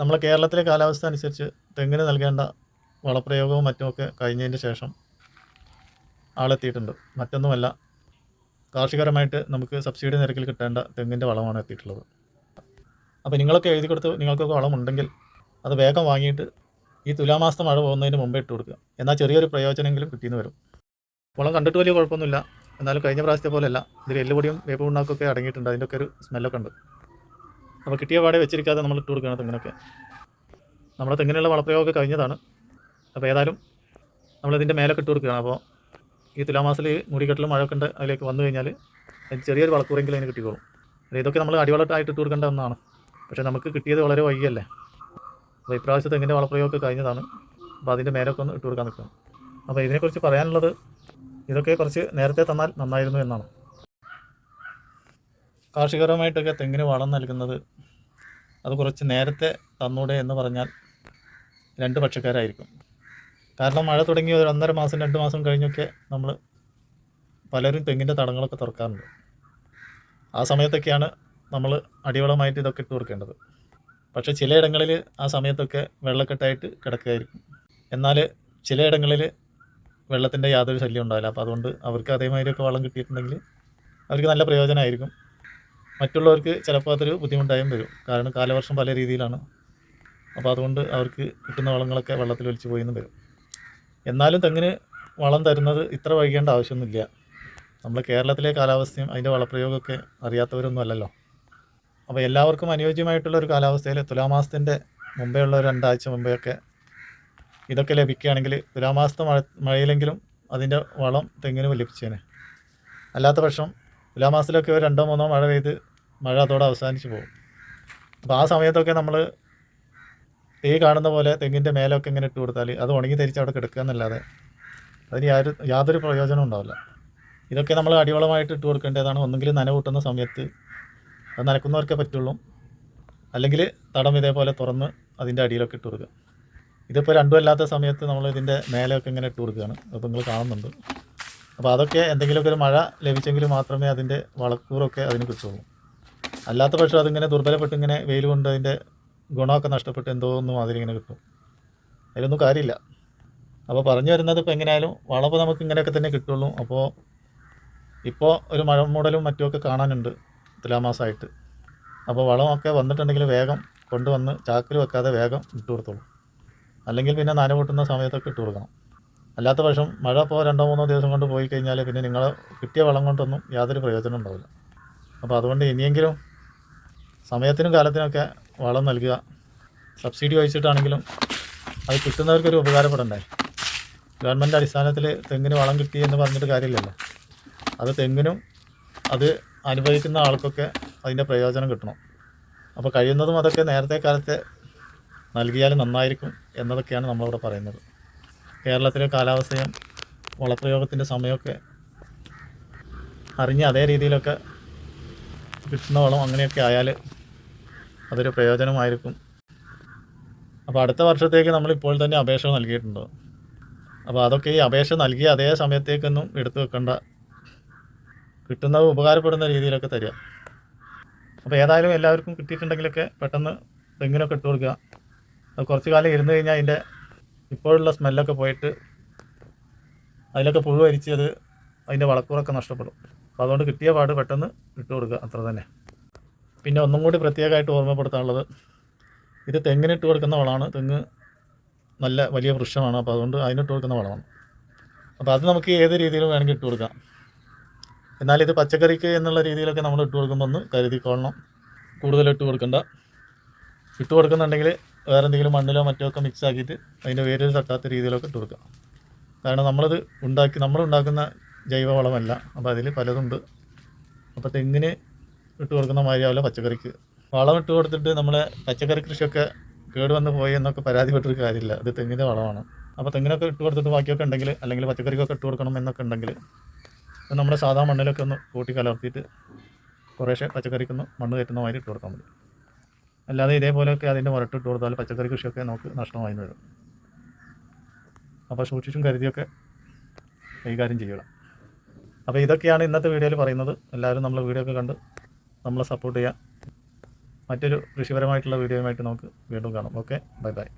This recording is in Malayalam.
നമ്മളെ കേരളത്തിലെ കാലാവസ്ഥ അനുസരിച്ച് തെങ്ങിന് നൽകേണ്ട വളപ്രയോഗവും മറ്റുമൊക്കെ കഴിഞ്ഞതിന് ശേഷം ആളെത്തിയിട്ടുണ്ട്. മറ്റൊന്നുമല്ല കാർഷികപരമായിട്ട് നമുക്ക് സബ്സിഡി നിരക്കിൽ കിട്ടേണ്ട തെങ്ങിന്റെ വളമാണ് എത്തിയിട്ടുള്ളത്. അപ്പോൾ നിങ്ങളൊക്കെ എഴുതി കൊടുത്ത് നിങ്ങൾക്കൊക്കെ വളമുണ്ടെങ്കിൽ അത് വേഗം വാങ്ങിയിട്ട് ഈ തുലാമാസത്തെ മഴ പോകുന്നതിന് മുമ്പേ ഇട്ട് കൊടുക്കുക. എന്നാൽ ചെറിയൊരു പ്രയോജനമെങ്കിലും കിട്ടിയെന്ന് വരും. വളം കണ്ടിട്ട് വലിയ കുഴപ്പമൊന്നുമില്ല. എന്നാലും കഴിഞ്ഞ പ്രാവശ്യത്തെ പോലെയല്ല. ഇതിൽ എല്ലുപൊടിയും വേപ്പ് ഉണ്ടാക്കൊക്കെ അടങ്ങിയിട്ടുണ്ട്. അതിന്റെ ഒക്കെ ഒരു സ്മെല്ലൊക്കെ ഉണ്ട്. അപ്പോൾ കിട്ടിയ പാടെ വെച്ചിരിക്കാതെ നമ്മൾ ഇട്ട് കൊടുക്കുകയാണ് തെങ്ങിനൊക്കെ നമ്മുടെ തെങ്ങിനുള്ള വളപ്രയോഗമൊക്കെ കഴിഞ്ഞതാണ്. അപ്പോൾ ഏതായാലും നമ്മളിതിന്റെ മേലൊക്കെ ഇട്ട് കൊടുക്കുകയാണ് അപ്പോൾ ഈ തുലാമാസത്തിൽ മുടിക്കെട്ടിലും മഴയൊക്കെ ഉണ്ട് അതിലേക്ക് വന്നു കഴിഞ്ഞാൽ ചെറിയൊരു വളക്കൂറെങ്കിലും അതിന് കിട്ടിക്കോളും. ഇതൊക്കെ നമ്മൾ അടിവളട്ടായിട്ട് ഇട്ട് കൊടുക്കേണ്ട ഒന്നാണ്. പക്ഷേ നമുക്ക് കിട്ടിയത് വളരെ വൈകിയല്ലേ? അപ്പോൾ ഇപ്രാവശ്യം തെങ്ങിന്റെ വളപ്രയോഗമൊക്കെ കഴിഞ്ഞതാണ്. അപ്പോൾ അതിന്റെ മേലൊക്കെ ഒന്ന് ഇട്ട് കൊടുക്കാൻ നിൽക്കണം. അപ്പോൾ ഇതിനെക്കുറിച്ച് പറയാനുള്ളത് ഇതൊക്കെ കുറച്ച് നേരത്തെ തന്നാൽ നന്നായിരുന്നു എന്നാണ്. കാർഷികപരമായിട്ടൊക്കെ തെങ്ങിന് വളം നൽകുന്നത് അത് കുറച്ച് നേരത്തെ തന്നൂടെ എന്ന് പറഞ്ഞാൽ രണ്ട് പക്ഷക്കാരായിരിക്കും. കാരണം മഴ തുടങ്ങി ഒരു ഒന്നര മാസം രണ്ട് മാസം കഴിഞ്ഞൊക്കെ നമ്മൾ പലരും തെങ്ങിന്റെ തടങ്ങളൊക്കെ തുറക്കാറുണ്ട്. ആ സമയത്തൊക്കെയാണ് നമ്മൾ അടിവളമായിട്ട് ഇതൊക്കെ ഇട്ട് കൊടുക്കേണ്ടത്. പക്ഷേ ചിലയിടങ്ങളിൽ ആ സമയത്തൊക്കെ വെള്ളക്കെട്ടായിട്ട് കിടക്കുകയായിരിക്കും. എന്നാൽ ചിലയിടങ്ങളിൽ വെള്ളത്തിന്റെ യാതൊരു ശല്യം ഉണ്ടാവില്ല. അപ്പോൾ അതുകൊണ്ട് അവർക്ക് അതേമാതിരിയൊക്കെ വളം കിട്ടിയിട്ടുണ്ടെങ്കിൽ അവർക്ക് നല്ല പ്രയോജനമായിരിക്കും. മറ്റുള്ളവർക്ക് ചിലപ്പോൾ അതൊരു ബുദ്ധിമുട്ടായും വരും. കാരണം കാലവർഷം പല രീതിയിലാണ്. അപ്പോൾ അതുകൊണ്ട് അവർക്ക് കിട്ടുന്ന വളങ്ങളൊക്കെ വെള്ളത്തിൽ ഒലിച്ചു പോയിന്നും വരും. എന്നാലും തെങ്ങിന് വളം തരുന്നത് ഇത്ര വൈകേണ്ട ആവശ്യമൊന്നുമില്ല. നമ്മൾ കേരളത്തിലെ കാലാവസ്ഥയും അതിന്റെ വളപ്രയോഗമൊക്കെ അറിയാത്തവരൊന്നും അല്ലല്ലോ. അപ്പോൾ എല്ലാവർക്കും അനുയോജ്യമായിട്ടുള്ള ഒരു കാലാവസ്ഥയിൽ തുലാമാസത്തിന്റെ മുമ്പേ ഉള്ള രണ്ടാഴ്ച രണ്ടാഴ്ച മുമ്പെയൊക്കെ ഇതൊക്കെ ലഭിക്കുകയാണെങ്കിൽ തുലാമാസത്തെ മഴ മഴയിലെങ്കിലും അതിന്റെ വളം തെങ്ങിന് ലഭിച്ചേനെ. അല്ലാത്ത പക്ഷം തുലാമാസത്തിലൊക്കെ രണ്ടോ മൂന്നോ മഴ പെയ്ത് മഴ അതോടെ അവസാനിച്ചു പോകും. അപ്പോൾ ആ സമയത്തൊക്കെ നമ്മൾ തീ കാണുന്ന പോലെ തെങ്ങിന്റെ മേലൊക്കെ ഇങ്ങനെ ഇട്ട് കൊടുത്താൽ അത് ഉണങ്ങി തിരിച്ച് അവിടെ കിടക്കുക എന്നല്ലാതെ അതിന് യാതൊരു യാതൊരു പ്രയോജനവും ഉണ്ടാവില്ല. ഇതൊക്കെ നമ്മൾ അടിവളമായിട്ട് ഇട്ട് കൊടുക്കേണ്ടതാണ്. ഒന്നുകിൽ നന കൂട്ടുന്ന സമയത്ത് അത് നനക്കുന്നവർക്കേ പറ്റുള്ളൂ. അല്ലെങ്കിൽ തടം ഇതേപോലെ തുറന്ന് അതിന്റെ അടിയിലൊക്കെ ഇട്ട് കൊടുക്കുക. ഇതിപ്പോൾ രണ്ടും അല്ലാത്ത സമയത്ത് നമ്മൾ ഇതിന്റെ മേലെയൊക്കെ ഇങ്ങനെ ഇട്ട് കൊടുക്കുകയാണ്. അപ്പോൾ നിങ്ങൾ കാണുന്നുണ്ട്. അപ്പോൾ അതൊക്കെ എന്തെങ്കിലുമൊക്കെ ഒരു മഴ ലഭിച്ചെങ്കിൽ മാത്രമേ അതിന്റെ വളക്കൂറൊക്കെ അതിന് കിട്ടുള്ളൂ. അല്ലാത്ത പക്ഷം അതിങ്ങനെ ദുർബലപ്പെട്ട് ഇങ്ങനെ വെയിൽ കൊണ്ട് അതിന്റെ ഗുണമൊക്കെ നഷ്ടപ്പെട്ട് എന്തോ ഒന്നും മാതിരി ഇങ്ങനെ കിട്ടും. അതിലൊന്നും കാര്യമില്ല. അപ്പോൾ പറഞ്ഞു വരുന്നത് ഇപ്പോൾ എങ്ങനെയായാലും വളപ്പ് നമുക്ക് ഇങ്ങനെയൊക്കെ തന്നെ കിട്ടുള്ളൂ. അപ്പോൾ ഇപ്പോൾ ഒരു മഴ മൂടലും മറ്റുമൊക്കെ കാണാനുണ്ട് തുലാമാസമായിട്ട്. അപ്പോൾ വളമൊക്കെ വന്നിട്ടുണ്ടെങ്കിൽ വേഗം കൊണ്ടുവന്ന് ചാക്കിൽ വെക്കാതെ വേഗം ഇട്ട് കൊടുത്തോളൂ. അല്ലെങ്കിൽ പിന്നെ നന കൂട്ടുന്ന സമയത്തൊക്കെ ഇട്ട് കൊടുക്കണം. അല്ലാത്ത പക്ഷം മഴ ഇപ്പോൾ രണ്ടോ മൂന്നോ ദിവസം കൊണ്ട് പോയി കഴിഞ്ഞാൽ പിന്നെ നിങ്ങൾ കിട്ടിയ വളം കൊണ്ടൊന്നും യാതൊരു പ്രയോജനം ഉണ്ടാവില്ല. അപ്പോൾ അതുകൊണ്ട് ഇനിയെങ്കിലും സമയത്തിനും കാലത്തിനൊക്കെ വളം നൽകുക. സബ്സിഡി വഹിച്ചിട്ടാണെങ്കിലും അത് കിട്ടുന്നവർക്കൊരു ഉപകാരപ്പെടണ്ടേ? ഗവൺമെന്റ് അടിസ്ഥാനത്തിൽ തെങ്ങിന് വളം കിട്ടി എന്ന് പറഞ്ഞിട്ട് കാര്യമില്ലല്ലോ. അത് തെങ്ങിനും അത് അനുഭവിക്കുന്ന ആൾക്കൊക്കെ അതിന്റെ പ്രയോജനം കിട്ടണം. അപ്പോൾ കഴിയുന്നതും അതൊക്കെ നേരത്തെ കാലത്തെ നൽകിയാൽ നന്നായിരിക്കും എന്നതൊക്കെയാണ് നമ്മളിവിടെ പറയുന്നത്. കേരളത്തിലെ കാലാവസ്ഥയും വളപ്രയോഗത്തിന്റെ സമയമൊക്കെ അറിഞ്ഞ് അതേ രീതിയിലൊക്കെ കിട്ടുന്ന വളം അങ്ങനെയൊക്കെ ആയാൽ അതൊരു പ്രയോജനമായിരിക്കും. അപ്പോൾ അടുത്ത വർഷത്തേക്ക് നമ്മൾ ഇപ്പോൾ തന്നെ അപേക്ഷ നൽകിയിട്ടുണ്ട്. അപ്പോൾ അതൊക്കെ ഈ അപേക്ഷ നൽകിയ അതേ സമയത്തേക്കൊന്നും എടുത്തു വെക്കേണ്ട. കിട്ടുന്നത് ഉപകാരപ്പെടുന്ന രീതിയിലൊക്കെ തരിക. അപ്പോൾ ഏതായാലും എല്ലാവർക്കും കിട്ടിയിട്ടുണ്ടെങ്കിലൊക്കെ പെട്ടെന്ന് തെങ്ങിനൊക്കെ ഇട്ട് കൊടുക്കുക. അത് കുറച്ച് കാലം ഇരുന്ന് കഴിഞ്ഞാൽ അതിന്റെ ഇപ്പോഴുള്ള സ്മെല്ലൊക്കെ പോയിട്ട് അതിലൊക്കെ പുഴു അത് അതിന്റെ വളക്കൂറൊക്കെ നഷ്ടപ്പെടും. അപ്പോൾ അതുകൊണ്ട് കിട്ടിയ പാട് പെട്ടെന്ന് ഇട്ട് കൊടുക്കുക. അത്ര തന്നെ. പിന്നെ ഒന്നും കൂടി പ്രത്യേകമായിട്ട് ഓർമ്മപ്പെടുത്താനുള്ളത് ഇത് തെങ്ങിനിട്ട് കൊടുക്കുന്ന വളമാണ്. തെങ്ങ് നല്ല വലിയ വൃക്ഷമാണ്. അപ്പോൾ അതുകൊണ്ട് അതിനിട്ട് കൊടുക്കുന്ന വളമാണ്. അപ്പോൾ അത് നമുക്ക് ഏത് രീതിയിലും വേണമെങ്കിൽ ഇട്ട് കൊടുക്കാം. എന്നാൽ ഇത് പച്ചക്കറിക്ക് എന്നുള്ള രീതിയിലൊക്കെ നമ്മൾ ഇട്ട് കൊടുക്കുമ്പോൾ ഒന്ന് കരുതിക്കൊള്ളണം കൂടുതൽ ഇട്ട് കൊടുക്കണ്ട. ഇട്ട് കൊടുക്കുന്നുണ്ടെങ്കിൽ വേറെ എന്തെങ്കിലും മണ്ണിലോ മറ്റോ ഒക്കെ മിക്സ് ആക്കിയിട്ട് അതിന്റെ വേരിൽ തട്ടാത്ത രീതിയിലൊക്കെ ഇട്ട് കൊടുക്കാം. കാരണം നമ്മളത് ഉണ്ടാക്കി നമ്മളുണ്ടാക്കുന്ന ജൈവവളമല്ല അപ്പോൾ അതിൽ പലതുണ്ട്. അപ്പോൾ തെങ്ങിന് ഇട്ട് കൊടുക്കുന്ന മാതിരിയാവില്ല പച്ചക്കറിക്ക്. വളം ഇട്ട് കൊടുത്തിട്ട് നമ്മളെ പച്ചക്കറി കൃഷിയൊക്കെ കേടുവന്ന് പോയി എന്നൊക്കെ പരാതിപ്പെട്ടൊരു കാര്യമില്ല. അത് തെങ്ങിന്റെ വളമാണ്. അപ്പോൾ തെങ്ങിനൊക്കെ ഇട്ട് കൊടുത്തിട്ട് ബാക്കിയൊക്കെ ഉണ്ടെങ്കിൽ അല്ലെങ്കിൽ പച്ചക്കറിക്കൊക്കെ ഇട്ട് കൊടുക്കണം എന്നൊക്കെ ഉണ്ടെങ്കിൽ നമ്മുടെ സാധാ മണ്ണിലൊക്കെ ഒന്ന് കൂട്ടി കലർത്തിയിട്ട് കുറേശ്ശെ പച്ചക്കറിക്കൊന്ന് മണ്ണ് കയറ്റുന്ന മാതിരി ഇട്ട് കൊടുക്കാൻ മതി. അല്ലാതെ ഇതേപോലെയൊക്കെ അതിന്റെ മുരട്ട് ഇട്ട് കൊടുത്താൽ പച്ചക്കറി കൃഷിയൊക്കെ നമുക്ക് നഷ്ടമായി വരും. അപ്പോൾ സൂക്ഷിച്ചും കരുതിയൊക്കെ കൈകാര്യം ചെയ്യുക അപ്പോൾ ഇതൊക്കെയാണ് ഇന്നത്തെ വീഡിയോയിൽ പറയുന്നത്. എല്ലാവരും നമ്മൾ വീഡിയോ ഒക്കെ കണ്ട് നമ്മളെ സപ്പോർട്ട് ചെയ്യുക മറ്റൊരു കൃഷിപരമായിട്ടുള്ള വീഡിയോയുമായിട്ട് നമുക്ക് വീണ്ടും കാണാം. Okay bye bye